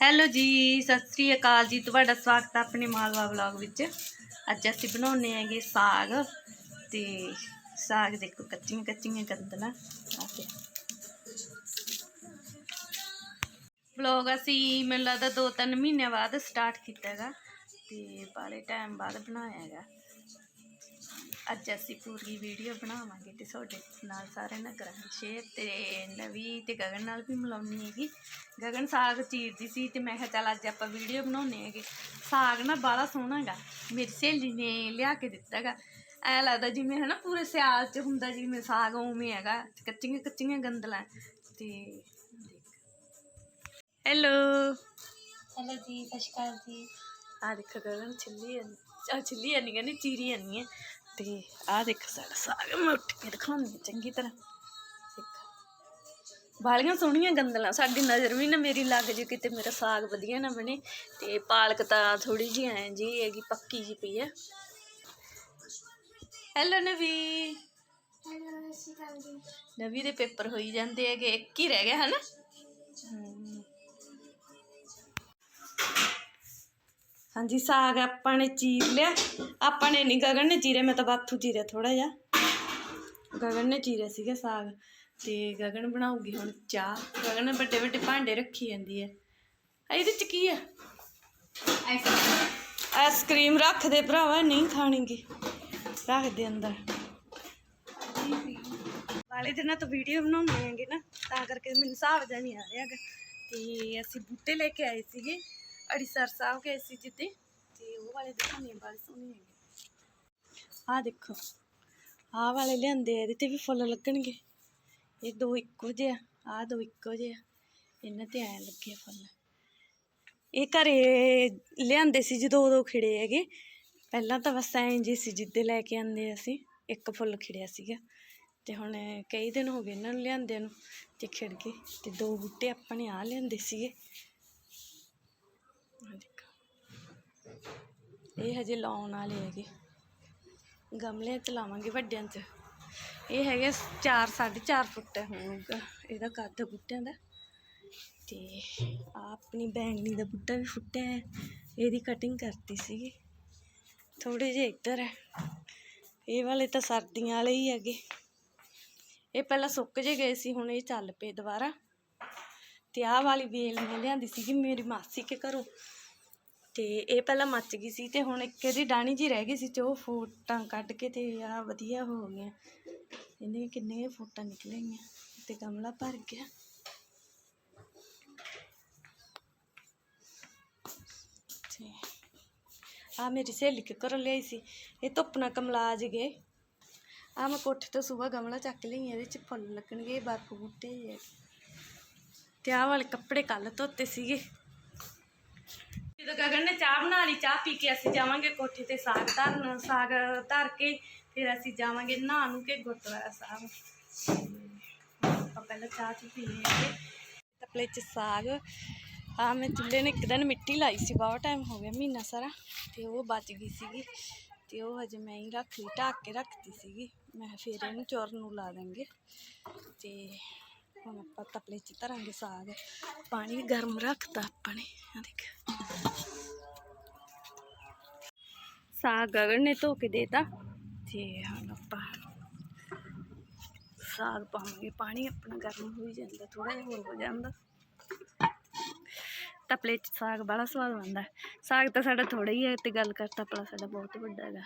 Hello ਜੀ, ਸਤਿ ਸ੍ਰੀ ਅਕਾਲ ਜੀ। ਤੁਹਾਡਾ ਸਵਾਗਤ ਹੈ ਆਪਣੇ ਮਾਲਵਾ ਵਲੌਗ ਵਿੱਚ। ਅੱਜ ਅਸੀਂ ਬਣਾਉਣੇ ਹੈਗੇ ਸਾਗ ਤੇ ਸਾਗ ਦੇਖੋ, ਕੱਚੀਆਂ ਕੱਚੀਆਂ ਕੰਦਲਾਂ ਆਕੇ ਵਲੌਗ ਅਸੀਂ, ਮੈਨੂੰ ਲੱਗਦਾ ਦੋ ਤਿੰਨ ਮਹੀਨਿਆਂ ਬਾਅਦ ਸਟਾਰਟ ਕੀਤਾ ਹੈਗਾ ਤੇ ਬਾਲੇ ਟਾਈਮ ਬਾਅਦ ਬਣਾਇਆ ਹੈਗਾ। ਅੱਜ ਅਸੀਂ ਪੂਰੀ ਵੀਡੀਓ ਬਣਾਵਾਂਗੇ ਤੇ ਤੁਹਾਡੇ ਨਾਲ ਸਾਰਿਆਂ ਨਾਲ ਕਰਾਂਗੇ ਸ਼ੇਅਰ ਤੇ ਨਵੀ ਤੇ ਗਗਨ ਨਾਲ ਵੀ ਮਿਲਾਉਣੀ ਹੈਗੀ। ਗਗਨ ਸਾਗ ਚੀਰਦੀ ਸੀ ਤੇ ਮੈਂ ਕਿਹਾ ਚੱਲ ਅੱਜ ਆਪਾਂ ਵੀਡੀਓ ਬਣਾਉਣੇ ਹੈਗੇ। ਸਾਗ ਨਾ ਬਾਲਾ ਸੋਹਣਾ ਹੈਗਾ ਮੇਰੀ ਸਹੇਲੀ ਨੇ ਲਿਆ ਕੇ ਦਿੱਤਾ ਹੈਗਾ ਐ ਲੱਗਦਾ ਜਿਵੇਂ ਹਨਾ ਪੂਰੇ ਸਿਆਲ 'ਚ ਹੁੰਦਾ ਜਿਵੇਂ ਸਾਗ ਉਵੇਂ ਹੈਗਾ ਕੱਚੀਆਂ ਕੱਚੀਆਂ ਗੰਦਲਾਂ ਤੇ ਹੈਲੋ ਹੈਲੋ ਜੀ ਸਤਿ ਸ਼੍ਰੀ ਅਕਾਲ ਜੀ। ਆ ਦੇਖ ਗਗਨ ਛਿੱਲੀ ਆ ਛਿੱਲੀ ਨਹੀਂ ਕਹਿੰਦੀ ਚੀਰੀ ਨਹੀਂ ਹੈ। ਤੇ ਆ ਦੇਖ ਸਾਡਾ ਸਾਗ ਮੈਂ ਉੱਠ ਕੇ ਦਿਖਾਉਂਦੀ ਚੰਗੀ ਤਰ੍ਹਾਂ। ਦੇਖ। ਬਾਲੀਆਂ ਸੋਹਣੀਆਂ ਗੰਦਲਾਂ ਸਾਡੀ ਨਜ਼ਰ ਵੀ ਨਾ ਮੇਰੀ ਲੱਗ ਜੇ ਕਿਤੇ ਮੇਰਾ ਸਾਗ ਵਧੀਆ ਨਾ ਬਣੇ ਤੇ ਪਾਲਕ ਤਾਂ ਥੋੜੀ ਜਿਹੀ ਐ ਜੀ ਹੈਗੀ ਪੱਕੀ ਜੀ ਪਈ ਹੈ ਹੈਲੋ ਨਵੀ। ਜੀ। ਨਵੀ ਦੇ ਪੇਪਰ ਹੋਈ ਜਾਂਦੇ ਹੈਗੇ ਇੱਕ ਹੀ ਰਹਿ ਗਿਆ ਹਨਾ? ਹਾਂਜੀ, ਸਾਗ ਆਪਾਂ ਨੇ ਚੀਰ ਲਿਆ। ਆਪਾਂ ਨੇ ਨਹੀਂ ਗਗਨ ਨੇ ਚੀਰੇ, ਮੈਂ ਤਾਂ ਬਾਥੂ ਚੀਰਿਆ ਥੋੜਾ ਜਿਹਾ। ਗਗਨ ਨੇ ਚੀਰਿਆ ਸੀਗਾ ਸਾਗ। ਤੇ ਗਗਨ ਬਣਾਉਗੀ ਹੁਣ ਚਾਹ। ਗਗਨ ਵੱਡੇ ਵੱਡੇ ਭਾਂਡੇ ਰੱਖੀ ਜਾਂਦੀ ਹੈ। ਆ ਇਹਦੇ ਚ ਕੀ ਆ? ਆਈਸਕ੍ਰੀਮ ਰੱਖ ਦੇ ਭਰਾਵਾ, ਨਹੀਂ ਖਾਣੀਗੀ। ਰੱਖ ਦੇ ਅੰਦਰ। ਵਾਲੇ ਦਿਨਾਂ ਤੋਂ ਵੀਡੀਓ ਬਣਾਉਂਦੇ ਹੈਗੇ ਨਾ, ਤਾਂ ਕਰਕੇ ਮੈਨੂੰ ਹਿਸਾਬ ਜਿਹਾ ਨਹੀਂ ਆ ਰਿਹਾ ਹੈਗਾ। ਤੇ ਅਸੀਂ ਬੂਟੇ ਲੈ ਕੇ ਆਏ ਸੀਗੇ। ਅੜੀਸਰ ਸਾਹਿਬ ਗਏ ਸੀ ਜਿੱਤੇ ਤੇ ਉਹ ਵਾਲੇ ਦਿਖਾਣੇ ਬੜੇ ਸੋਹਣੇ ਹੈਗੇ। ਆਹ ਦੇਖੋ ਆਹ ਵਾਲੇ ਲਿਆਂਦੇ ਇਹਦੇ ਤੇ ਵੀ ਫੁੱਲ ਲੱਗਣਗੇ। ਇਹ ਦੋ ਇੱਕੋ ਜਿਹੇ ਆ ਆਹ ਦੋ ਇੱਕੋ ਜਿਹੇ ਆ। ਇਹਨਾਂ ਤੇ ਐ ਲੱਗੇ ਫੁੱਲ। ਇਹ ਘਰੇ ਲਿਆਂਦੇ ਸੀ ਜਦੋਂ ਉਦੋਂ ਖਿੜੇ ਹੈਗੇ। ਪਹਿਲਾਂ ਤਾਂ ਬਸ ਐਂ ਜੀ ਸੀ ਜਿੱਦੇ ਲੈ ਕੇ ਆਂਦੇ ਅਸੀਂ ਇੱਕ ਫੁੱਲ ਖਿੜਿਆ ਸੀਗਾ। ਤੇ ਹੁਣ ਕਈ ਦਿਨ ਹੋ ਗਏ ਇਹਨਾਂ ਨੂੰ ਲਿਆਂਦੇ ਨੂੰ ਤੇ ਖਿੜ ਗਏ। ਤੇ ਦੋ ਬੂਟੇ ਆਪਾਂ ਨੇ ਆ ਲਿਆਂਦੇ ਸੀਗੇ। ਆਹ ਦੇਖੋ ਇਹ ਹਜੇ ਲਾਉਣ ਵਾਲੇ ਹੈਗੇ। ਗਮਲਿਆਂ 'ਚ ਲਾਵਾਂਗੇ ਵੱਡਿਆਂ 'ਚ। ਇਹ ਹੈਗੇ 4 4.5 ਫੁੱਟ ਹੋਊਗਾ ਇਹਦਾ ਕੱਦ ਬੂਟਿਆਂ ਦਾ। ਤੇ ਆਹ ਆਪਣੀ ਬੈਂਗਣੀ ਦਾ ਬੂਟਾ ਵੀ ਫੁੱਟਿਆ ਹੈ। ਇਹਦੀ ਕਟਿੰਗ ਕਰਤੀ ਸੀਗੀ। ਥੋੜੇ ਜਿਹੇ ਇੱਧਰ ਹੈ। ਇਹ ਵਾਲੇ ਤਾਂ ਸਰਦੀਆਂ ਵਾਲੇ ਹੀ ਹੈਗੇ। ਇਹ ਪਹਿਲਾਂ ਸੁੱਕ ਜੇ ਗਏ ਸੀ, ਹੁਣ ਇਹ ਚੱਲ ਪਏ ਦੁਬਾਰਾ। ਤੇ ਆਹ ਵਾਲੀ ਵੇਲ ਮੈਂ ਲਿਆਂਦੀ ਸੀਗੀ ਮੇਰੀ ਮਾਸੀ ਕੇ ਘਰੋਂ। ਤੇ ਇਹ ਪਹਿਲਾਂ ਮੱਚ ਗਈ ਸੀ ਤੇ ਹੁਣ ਇੱਕ ਇਹਦੀ ਡਾਣੀ ਜੀ ਰਹਿ ਗਈ ਸੀ ਤੇ ਉਹ ਫੋਟਾਂ ਕੱਢ ਕੇ ਤੇ ਆਹ ਵਧੀਆ ਹੋ ਗਈਆਂ। ਇਹਨੇ ਕਿੰਨੇ ਫੋਟਾਂ ਨਿਕਲੀਆਂ, ਤੇ ਗਮਲਾ ਭਰ ਗਿਆ। ਤੇ ਆ ਮੇਰੀ ਸਹੇਲੀ ਕੇ ਘਰੋਂ ਲਿਆਈ ਸੀ। ਇਹ ਧੁੱਪ ਨਾਲ ਕਮਲਾਜ ਗਏ। ਆ ਮੈਂ ਕੋਠੇ ਤੋਂ ਸਵੇਰ ਗਮਲਾ ਚੱਕ ਲਈ, ਇਹਦੇ ਚ ਫੁੱਲ ਲੱਗਣਗੇ, ਇਹ ਬਰਫ ਬੂਟੇ ਤੇ ਆਹ ਵਾਲੇ ਕੱਪੜੇ ਕੱਲ ਧੋਤੇ ਸੀਗੇ। ਜਦੋਂ ਗਗਨ ਨੇ ਚਾਹ ਬਣਾ ਲਈ, ਚਾਹ ਪੀ ਕੇ ਅਸੀਂ ਜਾਵਾਂਗੇ ਕੋਠੇ ਤੇ ਸਾਗ ਧਰਨ, ਸਾਗ ਧਰ ਕੇ ਫਿਰ ਅਸੀਂ ਜਾਵਾਂਗੇ ਨਹਾ ਨੂੰ ਕੇ ਗੁਰਦੁਆਰਾ ਸਾਹਿਬ। ਆਪਾਂ ਪਹਿਲਾਂ ਚਾਹ ਚ ਪੀ ਲਈਏ। ਤਪਲੇ ਚ ਸਾਗ ਆ ਮੈਂ ਚੁੱਲ੍ਹੇ ਨੇ ਇੱਕ ਦਿਨ ਮਿੱਟੀ ਲਾਈ ਸੀ, ਬਹੁਤ ਟਾਈਮ ਹੋ ਗਿਆ ਮਹੀਨਾ ਸਾਰਾ, ਤੇ ਉਹ ਬਚ ਗਈ ਸੀਗੀ। ਤੇ ਉਹ ਹਜੇ ਮੈਂ ਹੀ ਰੱਖ ਲਈ, ਢੱਕ ਕੇ ਰੱਖਤੀ ਸੀਗੀ। ਮੈਂ ਫਿਰ ਇਹਨੂੰ ਚੋਰ ਨੂੰ ਲਾ ਦਾਂਗੇ ਤੇ ਹੁਣ ਆਪਾਂ ਤਪਲੇ ਚ ਧਰਾਂਗੇ ਸਾਗ। ਪਾਣੀ ਵੀ ਗਰਮ ਰੱਖਤਾ ਆਪਾਂ ਨੇ ਆ ਦੇਖ। ਸਾਗ ਗਗਨ ਨੇ ਧੋ ਕੇ ਦੇਤਾ, ਤੇ ਹੁਣ ਆਪਾਂ ਸਾਗ ਪਾਵਾਂਗੇ। ਪਾਣੀ ਆਪਣਾ ਗਰਮ ਹੋ ਹੀ ਜਾਂਦਾ ਥੋੜਾ ਜਿਹਾ ਹੋਰ ਹੋ ਜਾਂਦਾ। ਤਪਲੇ ਚ ਸਾਗ ਬੜਾ ਸਵਾਦ ਬਣਦਾ। ਹੈ। ਸਾਗ ਤਾਂ ਸਾਡਾ ਥੋੜਾ ਹੀ ਹੈ, ਤੇ ਗੱਲ ਕਰ ਤਪਲਾ ਸਾਡਾ ਬਹੁਤ ਵੱਡਾ ਹੈਗਾ।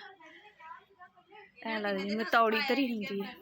ਐ ਲੱਗਦਾ ਜਿਵੇਂ ਤੌੜੀ ਧਰੀ ਹੁੰਦੀ ਹੈ।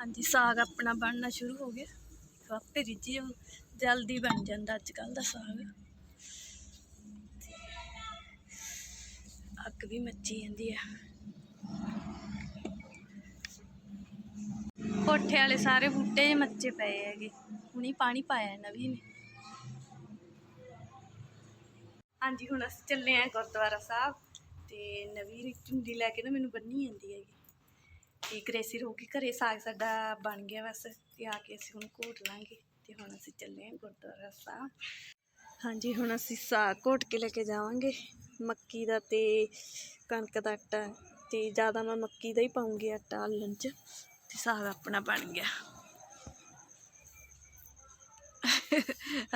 ਹਾਂਜੀ, ਸਾਗ ਆਪਣਾ ਬਣਨਾ ਸ਼ੁਰੂ ਹੋ ਗਿਆ। ਆਪੇ ਰਿੱਝੀ ਜਾਊ। ਜਲਦੀ ਬਣ ਜਾਂਦਾ ਅੱਜ ਕੱਲ ਦਾ ਸਾਗ। ਅੱਗ ਵੀ ਮੱਚੀ ਜਾਂਦੀ ਆ। ਕੋਠੇ ਵਾਲੇ ਸਾਰੇ ਬੂਟੇ ਮੱਚੇ ਪਏ ਹੈਗੇ। ਹੁਣੀ ਪਾਣੀ ਪਾਇਆ ਨਵੀਂ ਨੇ। ਹਾਂਜੀ, ਹੁਣ ਅਸੀਂ ਚੱਲੇ ਆਂ ਗੁਰਦੁਆਰਾ ਸਾਹਿਬ। ਤੇ ਨਵੀਂ ਨੇ ਝੁੰਡੀ ਲੈ ਕੇ ਨਾ ਮੈਨੂੰ ਬੰਨੀ ਜਾਂਦੀ ਹੈਗੀ। ਤੇ ਗ੍ਰੇਸੀ ਰਹੂਗੀ ਘਰੇ ਸਾਗ ਸਾਡਾ ਬਣ ਗਿਆ ਬਸ ਤੇ ਆ ਕੇ ਅਸੀਂ ਹੁਣ ਘੋਟ ਲਾਂਗੇ ਤੇ ਹੁਣ ਅਸੀਂ ਚੱਲੇ ਹਾਂ ਗੁਰਦੁਆਰਾ ਸਾਹਿਬ। ਹਾਂਜੀ, ਹੁਣ ਅਸੀਂ ਸਾਗ ਘੋਟ ਕੇ ਲੈ ਕੇ ਜਾਵਾਂਗੇ। ਮੱਕੀ ਦਾ ਤੇ ਕਣਕ ਦਾ ਆਟਾ ਤੇ ਜ਼ਿਆਦਾ ਮੈਂ ਮੱਕੀ ਦਾ ਹੀ ਪਾਉਂਗੀ ਆਟਾ ਆਲਣ ਚ ਤੇ ਸਾਗ ਆਪਣਾ ਬਣ ਗਿਆ।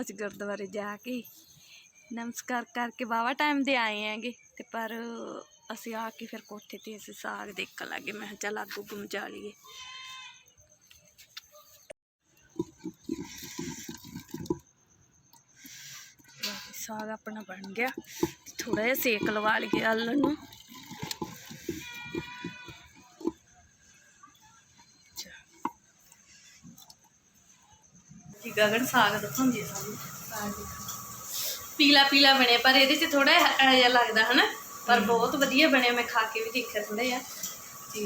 ਅਸੀਂ ਗੁਰਦੁਆਰੇ ਜਾ ਕੇ ਨਮਸਕਾਰ ਕਰਕੇ ਵਾਵਾ ਟਾਈਮ ਦੇ ਆਏ ਹੈਗੇ ਤੇ ਪਰ ਅਸੀਂ ਆ ਕੇ ਫਿਰ ਕੋਠੇ ਤੇ ਅਸੀਂ ਸਾਗ ਦੇਖਣ ਲੱਗੇ ਮੈਂ ਕਿਹਾ ਚੱਲ ਅੱਗ ਉੱਗ ਮਚਾ ਲਈਏ। ਲਓ ਜੀ, ਸਾਗ ਆਪਣਾ ਬਣ ਗਿਆ। ਥੋੜਾ ਜਿਹਾ ਸੇਕ ਲਵਾ ਲਈਏ ਆਲਣ ਨੂੰ। ਅੱਛਾ। ਜੀ ਗਗਨ ਸਾਗ ਦਿਖਾਉਂਦੀ ਹੈ ਸਾਨੂੰ। ਸਾਗ ਦੇਖੋ ਪੀਲਾ ਪੀਲਾ ਬਣਿਆ ਪਰ ਇਹਦੇ 'ਚ ਥੋੜਾ ਜਿਹਾ ਲੱਗਦਾ ਹਨਾ? ਪਰ ਬਹੁਤ ਵਧੀਆ ਬਣਿਆ, ਮੈਂ ਖਾ ਕੇ ਵੀ ਦੇਖਿਆ ਥੋੜਾ ਜਿਹਾ। ਤੇ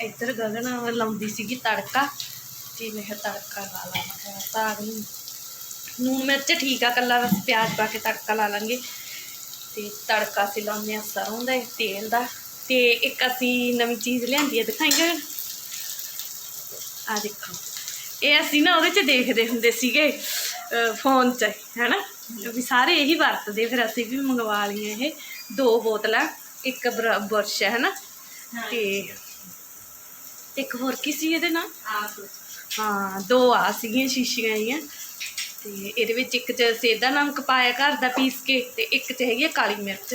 ਇੱਧਰ ਗਗਨ ਲਾਉਂਦੀ ਸੀਗੀ ਤੜਕਾ, ਤੇ ਮੈਂ ਕਿਹਾ ਤੜਕਾ ਲਾ ਲਾ ਸਾਗ ਨੂੰ। ਨੂਨ ਮਿਰਚ ਠੀਕ ਆ ਕੱਲਾ ਬਸ ਪਿਆਜ਼ ਪਾ ਕੇ ਤੜਕਾ ਲਾ ਲਾਂਗੇ। ਤੇ ਤੜਕਾ ਅਸੀਂ ਲਾਉਂਦੇ ਆ ਸਰੋਂ ਦਾ, ਤੇਲ ਦਾ। ਤੇ ਇੱਕ ਅਸੀਂ ਨਵੀਂ ਚੀਜ਼ ਲਿਆਂਦੀ ਹੈ ਦਿਖਾਏਂਗੇ ਆ ਦੇਖੋ। ਇਹ ਅਸੀਂ ਨਾ ਉਹਦੇ 'ਚ ਦੇਖਦੇ ਹੁੰਦੇ ਸੀਗੇ ਫੋਨ 'ਚ ਹੈਨਾ ਵੀ ਸਾਰੇ ਇਹੀ ਵਰਤਦੇ, ਫਿਰ ਅਸੀਂ ਵੀ ਮੰਗਵਾ ਲਈਆਂ ਇਹ। ਦੋ ਬੋਤਲਾਂ ਇੱਕ ਬਰ- ਬੁਰਸ਼ ਹੈ ਹੈਨਾ ਤੇ ਇੱਕ ਹੋਰ ਕੀ ਸੀ ਇਹਦੇ ਨਾਲ? ਹਾਂ ਦੋ ਆ ਸੀਗੀਆਂ ਸ਼ੀਸ਼ੀਆਂ ਜੀਆਂ। ਤੇ ਇਹਦੇ ਵਿੱਚ ਇੱਕ ਚ ਸੇਦਾ ਨਮਕ ਪਾਇਆ ਘਰ ਦਾ ਪੀਸ ਕੇ ਤੇ ਇੱਕ ਚ ਹੈਗੀ ਕਾਲੀ ਮਿਰਚ।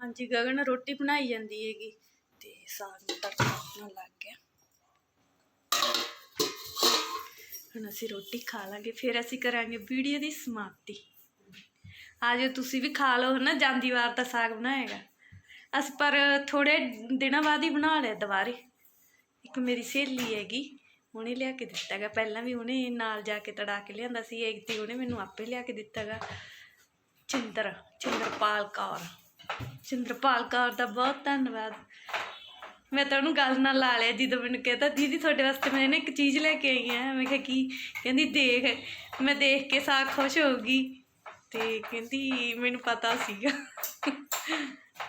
ਹਾਂਜੀ ਗਗਨ ਰੋਟੀ ਬਣਾਈ ਜਾਂਦੀ ਹੈਗੀ ਤੇ ਸਾਗ ਨੂੰ ਤੜਕਾ ਬਣਾਉਣ ਲੱਗ ਗਿਆ। ਹੁਣ ਅਸੀਂ ਰੋਟੀ ਖਾ ਲਾਂਗੇ ਫਿਰ ਅਸੀਂ ਕਰਾਂਗੇ ਵੀਡੀਓ ਦੀ ਸਮਾਪਤੀ। ਆਜੋ ਤੁਸੀਂ ਵੀ ਖਾ ਲਓ ਨਾ ਜਾਂਦੀ ਵਾਰ ਤਾਂ ਸਾਗ ਬਣਾਏਗਾ। ਅਸੀਂ ਪਰ ਥੋੜੇ ਦਿਨਾਂ ਬਾਅਦ ਹੀ ਬਣਾ ਲਿਆ ਦੁਬਾਰੇ। ਇੱਕ ਮੇਰੀ ਸਹੇਲੀ ਹੈਗੀ, ਉਹਨੇ ਲਿਆ ਕੇ ਦਿੱਤਾ ਗਾ ਪਹਿਲਾਂ ਵੀ ਉਹਨੇ ਨਾਲ ਜਾ ਕੇ ਤੜਾ ਕੇ ਲਿਆਂਦਾ ਸੀ, ਇੱਕ ਤੇ ਉਹਨੇ ਮੈਨੂੰ ਆਪੇ ਲਿਆ ਕੇ ਦਿੱਤਾ ਗਾ ਚਿੰਦਰ, ਚਿੰਦਰਪਾਲ ਕੌਰ। ਚਿੰਦਰਪਾਲ ਕੌਰ ਦਾ ਬਹੁਤ ਧੰਨਵਾਦ। ਮੈਂ ਤਾਂ ਉਹਨੂੰ ਗੱਲ ਨਾਲ ਲਾ ਲਿਆ, ਜਦੋਂ ਮੈਨੂੰ ਕਹਿੰਦਾ ਦੀਦੀ, ਤੁਹਾਡੇ ਵਾਸਤੇ ਮੈਂ ਨਾ ਇੱਕ ਚੀਜ਼ ਲੈ ਕੇ ਆਈ ਆ। ਮੈਂ ਕਿਹਾ, ਕੀ? ਕਹਿੰਦੀ, ਦੇਖ, ਮੈਂ ਦੇਖ ਕੇ ਸਾਗ ਖੁਸ਼ ਹੋਊਗੀ ਤੇ ਕਹਿੰਦੀ ਮੈਨੂੰ ਪਤਾ ਸੀਗਾ।